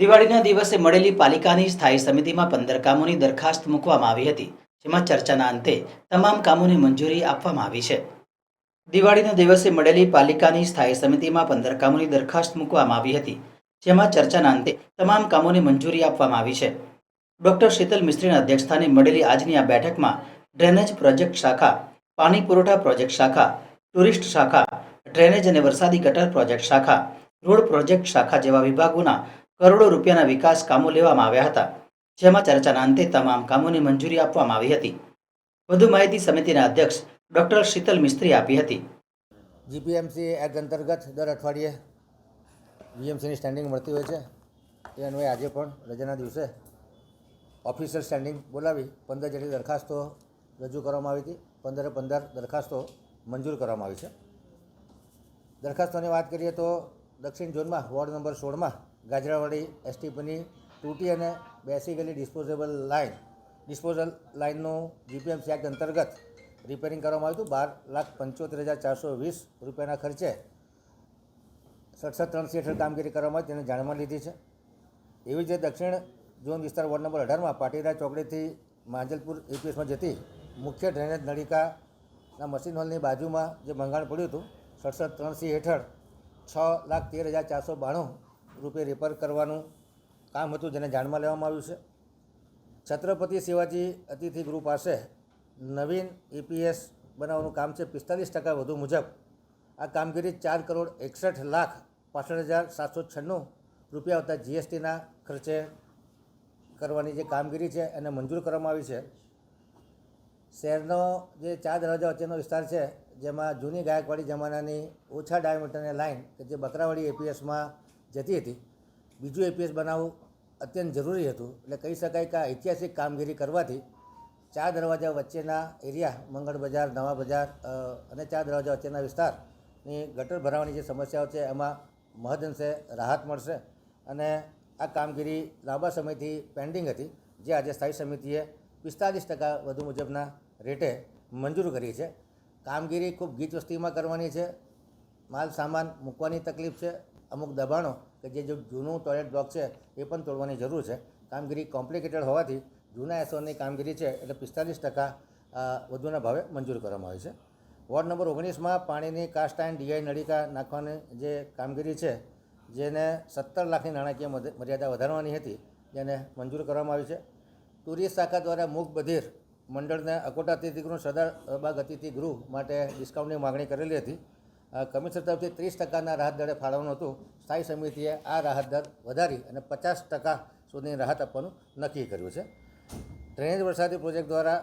દિવાળીના દિવસે મળેલી પાલિકાની સ્થાયી સમિતિમાં પંદર કામોની દરખાસ્ત મૂકવામાં આવી હતી, જેમાં ચર્ચાના અંતે તમામ કામોને મંજૂરી આપવામાં આવી છે. દિવાળીના દિવસે મળેલી પાલિકાની સ્થાયી સમિતિમાં પંદર કામોની દરખાસ્ત મૂકવામાં આવી હતી, જેમાં ચર્ચાના અંતે તમામ કામોને મંજૂરી આપવામાં આવી છે. ડોક્ટર શીતલ મિસ્ત્રીના અધ્યક્ષસ્થાને મળેલી આજની આ બેઠકમાં ડ્રેનેજ પ્રોજેક્ટ શાખા, પાણી પુરવઠા પ્રોજેક્ટ શાખા, ટુરિસ્ટ શાખા, ડ્રેનેજ અને વરસાદી ગટર પ્રોજેક્ટ શાખા, રોડ પ્રોજેક્ટ શાખા જેવા વિભાગોના કરોડો રૂપિયાના વિકાસ કામો લેવામાં આવ્યા હતા, જેમાં ચર્ચાના અંતે તમામ કામોની મંજૂરી આપવામાં આવી હતી. વધુ માહિતી સમિતિના અધ્યક્ષ ડોક્ટર શીતલ મિસ્ત્રી આપી હતી. જીપીએમસી એક્ટ અંતર્ગત દર અઠવાડિયે વીએમસીની સ્ટેન્ડિંગ મળતી હોય છે. એ અન્વયે આજે પણ રજાના દિવસે ઓફિસર સ્ટેન્ડિંગ બોલાવી પંદર જેટલી દરખાસ્તો રજૂ કરવામાં આવી હતી. પંદરે પંદર દરખાસ્તો મંજૂર કરવામાં આવી છે. દરખાસ્તોની વાત કરીએ તો દક્ષિણ ઝોનમાં વોર્ડ નંબર સોળમાં ગાજરાવાડી એસટીપીની તૂટી અને બેસિકલી ડિસ્પોઝેબલ લાઇન ડિસ્પોઝલ લાઇનનું જીપીએમસી એક્ટ અંતર્ગત રિપેરિંગ કરવામાં આવ્યું હતું. બાર લાખ પંચોતેર હજાર ચારસો વીસ રૂપિયાના ખર્ચે સડસઠ ત્રણસી હેઠળ કામગીરી કરવામાં આવી, તેને જાણમાં લીધી છે. એવી જ દક્ષિણ ઝોન વિસ્તાર વોર્ડ નંબર અઢારમાં પાટીદાર ચોકડીથી માંજલપુર એપીએસમાં જતી મુખ્ય ડ્રેનેજ નળિકાના મશીન હોલની બાજુમાં જે ભંગાણ પડ્યું હતું, સડસઠ ત્રણસી હેઠળ છ લાખ તેર હજાર ચારસો બાણું રૂપિયા રિપેર કરવાનું કામ હતું જેને જાણમાં લેવામાં આવ્યું છે. છત્રપતિ શિવાજી અતિથિ ગૃહ પાસે નવીન એપીએસ બનાવવાનું કામ છે. પિસ્તાલીસ ટકા વધુ મુજબ આ કામગીરી ચાર કરોડ એકસઠ લાખ પાસઠ હજાર સાતસો છન્નું રૂપિયા આવતા જીએસટીના ખર્ચે કરવાની જે કામગીરી છે એને મંજૂર કરવામાં આવી છે. શહેરનો જે ચાર દરવાજા વચ્ચેનો વિસ્તાર છે, જેમાં જૂની ગાયકવાડી જમાનાની ઓછા ડાયામીટરની લાઇન કે જે બકરાવાડી એપીએસમાં જતી હતી. બીજું એપીએસ બનાવવું અત્યંત જરૂરી હતું. એટલે કહી શકાય કે આ ઐતિહાસિક કામગીરી કરવાથી ચાર દરવાજા વચ્ચેના એરિયા, મંગળ બજાર, નવા બજાર અને ચાર દરવાજા વચ્ચેના વિસ્તારની ગટર ભરાવાની જે સમસ્યાઓ છે, એમાં મહદઅંશે રાહત મળશે. અને આ કામગીરી લાંબા સમયથી પેન્ડિંગ હતી, જે આજે સ્થાયી સમિતિએ પિસ્તાલીસ ટકા વધુ મુજબના રેટે મંજૂર કરી છે. કામગીરી ખૂબ ગીચ વસ્તીમાં કરવાની છે. માલ સામાન મૂકવાની તકલીફ છે. અમુક દબાણો કે જે જૂનું ટોયલેટ બ્લોક છે, એ પણ તોડવાની જરૂર છે. કામગીરી કોમ્પ્લિકેટેડ હોવાથી જૂના એસઓની કામગીરી છે, એટલે પિસ્તાલીસ ટકા વધુના ભાવે મંજૂર કરવામાં આવી છે. વોર્ડ નંબર ઓગણીસમાં પાણીની કાસ્ટ આયન ડીઆઈ નળિકા નાખવાની જે કામગીરી છે, જેને સત્તર લાખની નાણાકીય મર્યાદા વધારવાની હતી, જેને મંજૂર કરવામાં આવી છે. ટુરિસ્ટ શાખા દ્વારા મૂક બધીર મંડળને અકોટા અતિથિગૃહ સરદાર બાગ અતિથિ ગૃહ માટે ડિસ્કાઉન્ટની માગણી કરેલી હતી. કમિશનર તરફથી ત્રીસ ટકાના રાહત દરે ફાળવવાનું હતું. સ્થાયી સમિતિએ આ રાહત દર વધારી અને પચાસ ટકા સુધીની રાહત આપવાનું નક્કી કર્યું છે. ડ્રેનેજ વરસાદી પ્રોજેક્ટ દ્વારા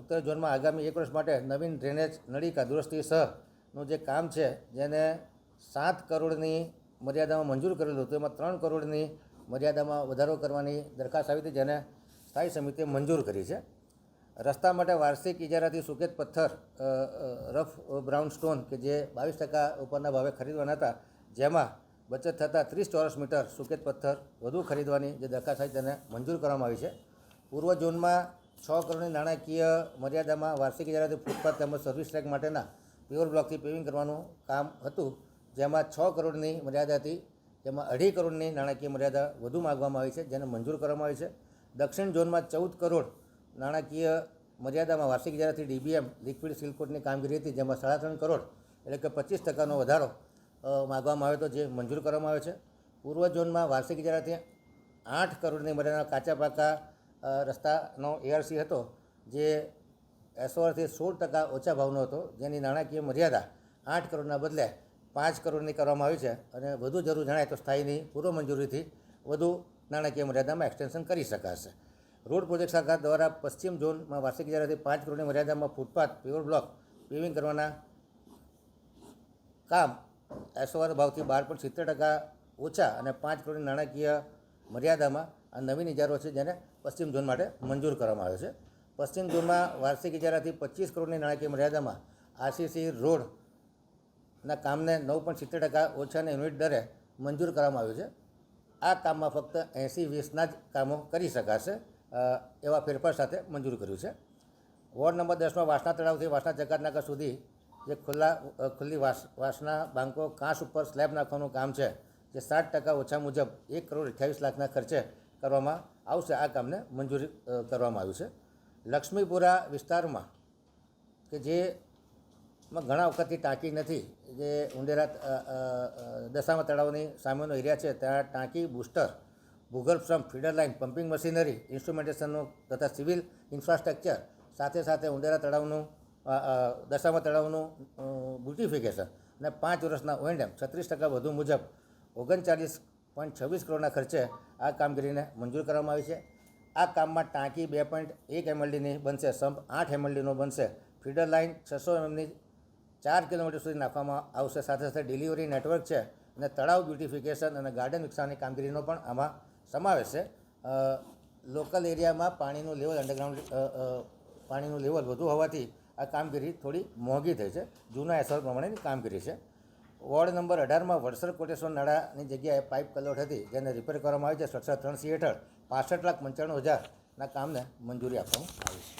ઉત્તર ઝોનમાં આગામી એક વર્ષ માટે નવીન ડ્રેનેજ, નળીકા દુરસ્તી સહનું જે કામ છે, જેને સાત કરોડની મર્યાદામાં મંજૂર કરેલું હતું એમાં ત્રણ કરોડની મર્યાદામાં વધારો કરવાની દરખાસ્ત આવી હતી, જેને સ્થાયી સમિતિએ મંજૂર કરી છે. રસ્તા માટે વાર્ષિક ઇજારાથી સુકેત પથ્થર રફ બ્રાઉન સ્ટોન કે જે બાવીસ ટકા ઉપરના ભાવે ખરીદવાના હતા, જેમાં બચત થતાં ત્રીસ ચોરસ મીટર સુકેત પથ્થર વધુ ખરીદવાની જે દરખાસ્ત આવી તેને મંજૂર કરવામાં આવી છે. પૂર્વ ઝોનમાં છ કરોડની નાણાકીય મર્યાદામાં વાર્ષિક ઇજારાથી ફૂટપાથ તેમજ સર્વિસ ટ્રેક માટેના પ્યોર બ્લોકથી પેવિંગ કરવાનું કામ હતું, જેમાં છ કરોડની મર્યાદાથી, જેમાં અઢી કરોડની નાણાકીય મર્યાદા વધુ માગવામાં આવી છે, જેને મંજૂર કરવામાં આવી છે. દક્ષિણ ઝોનમાં ચૌદ કરોડ નાણાકીય મર્યાદામાં વાર્ષિક ઇજારાથી ડીબીએમ લિક્વિડ સિલકોટની કામગીરી હતી, જેમાં સાડા ત્રણ કરોડ એટલે કે પચીસ ટકાનો વધારો માગવામાં આવ્યો હતો, જે મંજૂર કરવામાં આવ્યો છે. પૂર્વ ઝોનમાં વાર્ષિક ઇજારાથી આઠ કરોડની મર્યાદાના કાચા પાકા રસ્તાનો એઆરસી હતો, જે એસઓઆરથી સોળ ટકા ઓછા ભાવનો હતો. જેની નાણાકીય મર્યાદા આઠ કરોડના બદલે પાંચ કરોડની કરવામાં આવી છે અને વધુ જરૂર જણાય તો સ્થાયીની પૂર્વ મંજૂરીથી વધુ નાણાકીય મર્યાદામાં એક્સટેન્શન કરી શકાશે. રોડ પ્રોજેક્ટ શાખા દ્વારા પશ્ચિમ ઝોનમાં વાર્ષિક ઇજારાથી પાંચ કરોડની મર્યાદામાં ફૂટપાથ પ્યોર બ્લોક પેવિંગ કરવાના કામ એસઓઆર ભાવથી બાર પોઈન્ટ સિત્તેર ટકા ઓછા અને પાંચ કરોડની નાણાકીય મર્યાદામાં આ નવીન ઇજારો છે જેને પશ્ચિમ ઝોન માટે મંજૂર કરવામાં આવ્યો છે. પશ્ચિમ ઝોનમાં વાર્ષિક ઇજારાથી પચીસ કરોડની નાણાકીય મર્યાદામાં આરસીસી રોડના કામને નવ પોઈન્ટ સિત્તેર ટકા ઓછાના યુનિટ દરે મંજૂર કરવામાં આવ્યું છે. આ કામમાં ફક્ત એંસી વીસના જ કામો કરી શકાશે. એવા ફેરફાર સાથે મંજૂર કર્યું છે. વોર્ડ નંબર દસમાં વાસણા તળાવથી વાસણા જગતનગર સુધી જે ખુલ્લા ખુલ્લી વાસ વાસના બાંકો કાંસ ઉપર સ્લેબ નાખવાનું કામ છે, જે સાત ટકા ઓછા મુજબ એક કરોડ અઠ્યાવીસ લાખના ખર્ચે કરવામાં આવશે. આ કામને મંજૂરી કરવામાં આવ્યું છે. લક્ષ્મીપુરા વિસ્તારમાં કે જેમાં ઘણા વખતથી ટાંકી નથી, જે ઉંડેરા દશામા તળાવની સામેનો એરિયા છે, ત્યાં ટાંકી, બુસ્ટર ભૂગર્ભ સંપ ફીડર લાઇન, પમ્પિંગ મશીનરી, ઇન્સ્ટ્રુમેન્ટેશનનું તથા સિવિલ ઇન્ફ્રાસ્ટ્રક્ચર સાથે સાથે ઉંડેરા તળાવનું દશામા તળાવનું બ્યુટિફિકેશન અને પાંચ વર્ષના ઓએનડેમ છત્રીસ ટકા વધુ મુજબ ઓગણચાલીસ પોઈન્ટ છવ્વીસ કરોડના ખર્ચે આ કામગીરીને મંજૂર કરવામાં આવી છે. આ કામમાં ટાંકી બે પોઈન્ટ એક એમએલડીની બનશે, સંપ આઠ એમએલડીનો બનશે, ફીડર લાઇન છસો એમએમની ચાર કિલોમીટર સુધી નાખવામાં આવશે. સાથે સાથે ડિલિવરી નેટવર્ક છે અને તળાવ બ્યુટિફિકેશન અને ગાર્ડન વિકસાવવાની કામગીરીનો પણ આમાં સમાવેશ છે. લોકલ એરિયામાં પાણીનું લેવલ અંડરગ્રાઉન્ડ પાણીનું લેવલ વધુ હોવાથી આ કામગીરી થોડી મોંઘી થઈ છે. જૂના એસર પ્રમાણેની કામગીરી છે. વોર્ડ નંબર અઢારમાં વડસર કોટેશ્વર નાળાની જગ્યાએ પાઇપ કલોટ હતી, જેને રિપેર કરવામાં આવી છે. સડસઠ ત્રણ સી હેઠળ પાસઠ લાખ પંચાણું હજારના કામને મંજૂરી આપવામાં આવી છે.